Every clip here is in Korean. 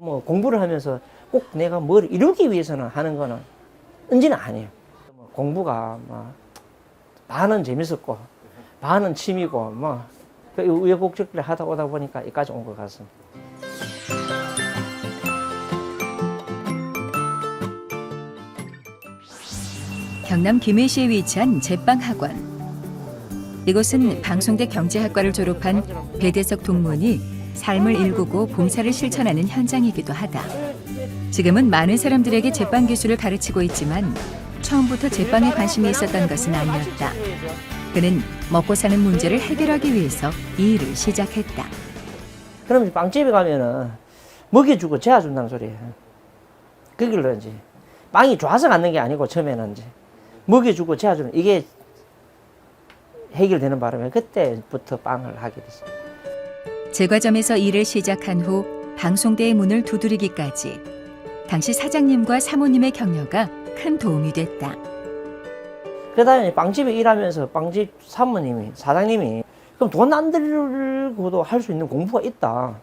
공부를 하면서 꼭 내가 뭘 이루기 위해서는 하는 거는 은지는 아니에요. 뭐 공부가 뭐 반은 재밌었고 반은 취미고 뭐 우여곡절을 하다 오다 보니까 여기까지 온 것 같습니다. 경남 김해시에 위치한 제빵학원. 이곳은 방송대 경제학과를 졸업한 배대석 동문이 삶을 일구고 봉사를 실천하는 현장이기도 하다. 지금은 많은 사람들에게 제빵 기술을 가르치고 있지만 처음부터 제빵에 관심이 있었던 것은 아니었다. 그는 먹고 사는 문제를 해결하기 위해서 이 일을 시작했다. 그러면 빵집에 가면은 먹여주고 재워준다는 소리예요. 그 길로 이제 빵이 좋아서 갖는 게 아니고 처음에는 이제 먹여주고 재워주는 이게 해결되는 바람에 그때부터 빵을 하게 됐어요. 제과점에서 일을 시작한 후 방송대의 문을 두드리기까지 당시 사장님과 사모님의 격려가 큰 도움이 됐다. 그다음에 빵집에 일하면서 빵집 사모님이 사장님이 그럼 돈 안 들고도 할 수 있는 공부가 있다.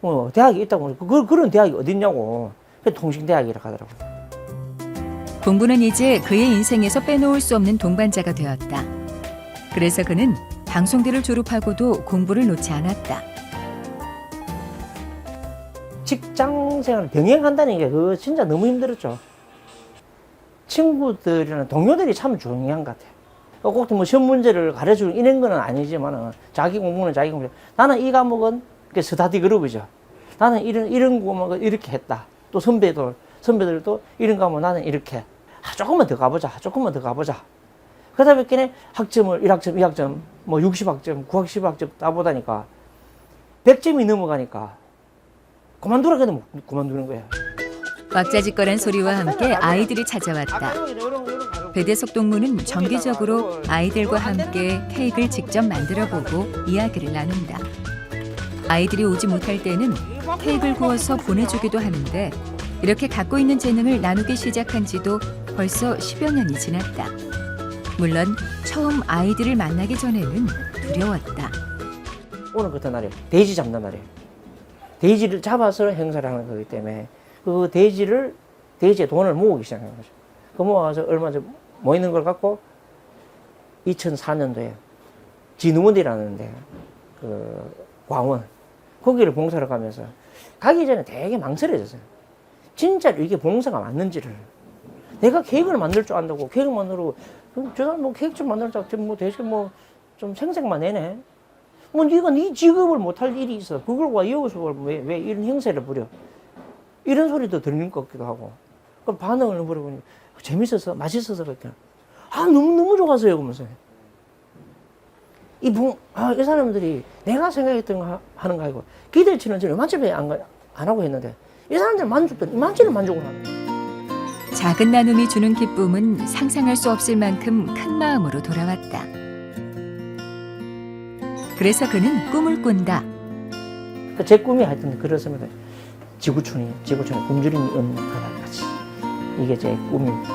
뭐 대학이 있다고 그 그런 대학이 어디 있냐고. 그 통신대학이라 하더라고요. 공부는 이제 그의 인생에서 빼놓을 수 없는 동반자가 되었다. 그래서 그는 방송대를 졸업하고도 공부를 놓지 않았다. 직장 생활을 병행한다는 게 그거 진짜 너무 힘들었죠. 친구들이나 동료들이 참 중요한 것 같아요. 꼭뭐 시험 문제를 가르쳐주는 이런 거는 아니지만 자기 공부는 자기 공부. 나는 이 과목은 그 스타디 그룹이죠. 나는 이런 이런 과목을 이렇게 했다. 또 선배들 선배들도 이런 과목 나는 이렇게. 아, 조금만 더 가보자. 조금만 더 가보자. 그러다 보니까 학점을 1학점, 2학점, 뭐 60학점, 90학점 따보다니까 100점이 넘어가니까 그만두라 못 그만두는 거야. 왁자지껄한 소리와 함께 아이들이 찾아왔다. 배대석 동무는 정기적으로 아이들과 함께 케이크를 직접 만들어 보고 이야기를 나눈다. 아이들이 오지 못할 때는 케이크를 구워서 보내주기도 하는데 이렇게 갖고 있는 재능을 나누기 시작한 지도 벌써 10여 년이 지났다. 물론 처음 아이들을 만나기 전에는 두려웠다. 오늘 같은 날에 돼지 잡는 날이에요. 돼지를 잡아서 행사를 하는 거기 때문에 그 돼지를 돼지의 돈을 모으기 시작한 거죠. 그 모아서 얼마 전 모이는 걸 갖고 2004년도에 진흥원이라는 데, 그 광원 거기를 봉사를 가면서 가기 전에 되게 망설여졌어요. 진짜로 이게 봉사가 맞는지를 내가 계획을 만들 줄 안다고 계획을 만들고 저 사람 뭐 계획 좀 만들자 뭐 대신 뭐 좀 생색만 내네. 뭐 네가 네 직업을 못할 일이 있어. 그걸 와 여기서 왜, 왜 이런 행세를 부려? 이런 소리도 들릴 것 같기도 하고. 그 반응을 물어보니 재밌어서 맛있어서 그랬더니 아 너무 너무 좋았어요 그러면서 이 붕, 아, 이 사람들이 내가 생각했던 거 하- 하는 거 아니고 기대치는 저는 이만큼에 안, 가- 안 하고 했는데 이 사람들 만족도 이만치는 만족을 거예요. 작은 나눔이 주는 기쁨은 상상할 수 없을 만큼 큰 마음으로 돌아왔다. 그래서 그는 꿈을 꾼다. 그제 꿈이 하여튼 그렇습니다. 지구촌이, 지구촌에 굶주림이 없는 그날 같이. 이게 제 꿈입니다.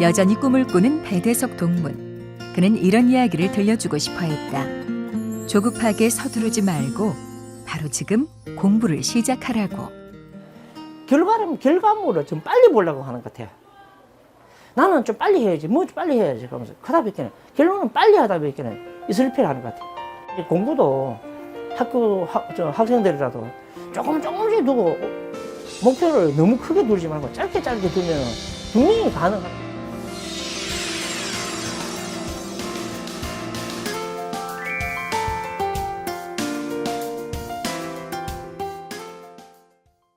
여전히 꿈을 꾸는 배대석 동문. 그는 이런 이야기를 들려주고 싶어 했다. 조급하게 서두르지 말고 바로 지금 공부를 시작하라고. 결과를, 결과물을 좀 빨리 보려고 하는 것 같아요. 나는 좀 빨리 해야지, 뭐 좀 빨리 해야지. 그러면서. 그러다 보니까 결론은 빨리 하다 보니까 이슬피를 하는 것 같아요. 공부도 학교 학, 저 학생들이라도 조금 조금씩 두고 목표를 너무 크게 두지 말고 짧게 짧게 두면 분명히 가능합니다.